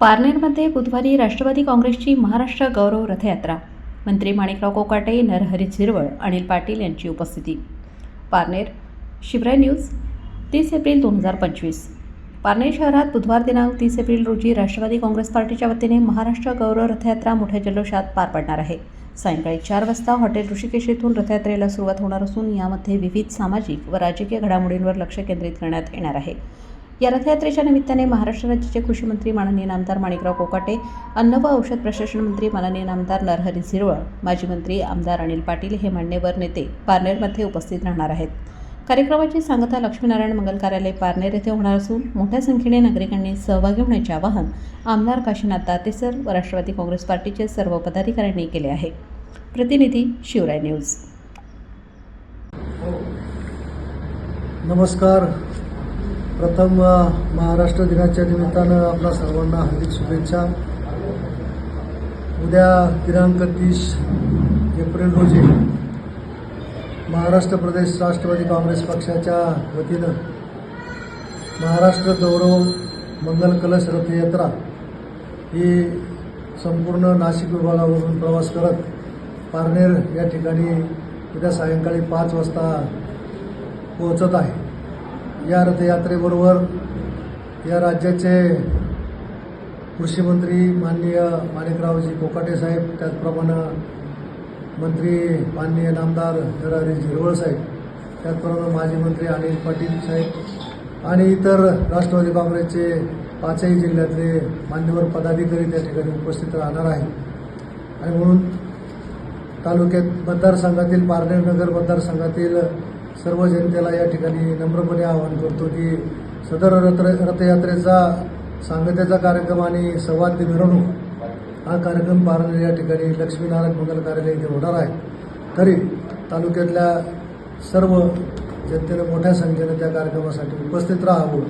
पारनेरमध्ये बुधवारी राष्ट्रवादी काँग्रेसची महाराष्ट्र गौरव रथयात्रा. मंत्री माणिकराव कोकाटे नरहरी झिरवळ अनिल पाटील यांची उपस्थिती. पारनेर शिवराय न्यूज तीस एप्रिल दोन हजार पंचवीस. पारनेर शहरात बुधवार दिनांक तीस एप्रिल रोजी राष्ट्रवादी काँग्रेस पार्टीच्या वतीने महाराष्ट्र गौरव रथयात्रा मोठ्या जल्लोषात पार पडणार आहे. सायंकाळी चार वाजता हॉटेल ऋषिकेश येथून रथयात्रेला सुरुवात होणार असून यामध्ये विविध सामाजिक व राजकीय घडामोडींवर लक्ष केंद्रित करण्यात येणार आहे. या रथयात्रेच्या निमित्ताने महाराष्ट्र राज्याचे कृषी मंत्री माननीय नामदार माणिकराव कोकाटे अन्न व औषध प्रशासन मंत्री माननीय नामदार नरहरी झिरवळ माजी मंत्री आमदार अनिल पाटील हे मान्यवर नेते पारनेरमध्ये उपस्थित राहणार आहेत. कार्यक्रमाची सांगता लक्ष्मीनारायण मंगल कार्यालय पारनेर येथे होणार असून मोठ्या संख्येने नागरिकांनी सहभागी होण्याचे आवाहन आमदार काशीनाथ दातेसर व राष्ट्रवादी काँग्रेस पार्टीचे सर्व पदाधिकाऱ्यांनी केले आहे. प्रतिनिधी शिवराय न्यूज. नमस्कार. प्रथम महाराष्ट्र दिनाच्या निमित्तानं आपल्या सर्वांना हार्दिक शुभेच्छा. उद्या दिनांक तीस एप्रिल रोजी महाराष्ट्र प्रदेश राष्ट्रवादी काँग्रेस पक्षाच्या वतीनं महाराष्ट्र गौरव मंगल कलश रथयात्रा ही संपूर्ण नाशिक विभागावरून प्रवास करत पारनेर या ठिकाणी उद्या सायंकाळी पाच वाजता पोहोचत आहे. या रथयात्रेबरोबर या राज्याचे कृषी मंत्री माननीय माणिकरावजी कोकाटे साहेब त्याचप्रमाणे मंत्री माननीय नामदार नरहरी झिरवळ साहेब त्याचप्रमाणे माजी मंत्री अनिल पाटील साहेब आणि इतर राष्ट्रवादी काँग्रेसचे पाचही जिल्ह्यातले मान्यवर पदाधिकारी त्या ठिकाणी उपस्थित राहणार आहे आणि म्हणून तालुक्यात मतदारसंघातील पारनेर नगर मतदारसंघातील सर्व जनतेला या ठिकाणी नम्रपणे आवाहन करतो की सदर रथ रथयात्रेचा सांगतेचा कार्यक्रम आणि संवाद मिरवणूक हा कार्यक्रम पारनेर या ठिकाणी लक्ष्मीनारायण मंगल कार्यालय इथे होणार आहे. तरी तालुक्यातल्या सर्व जनतेनं मोठ्या संख्येनं त्या कार्यक्रमासाठी उपस्थित राहावं.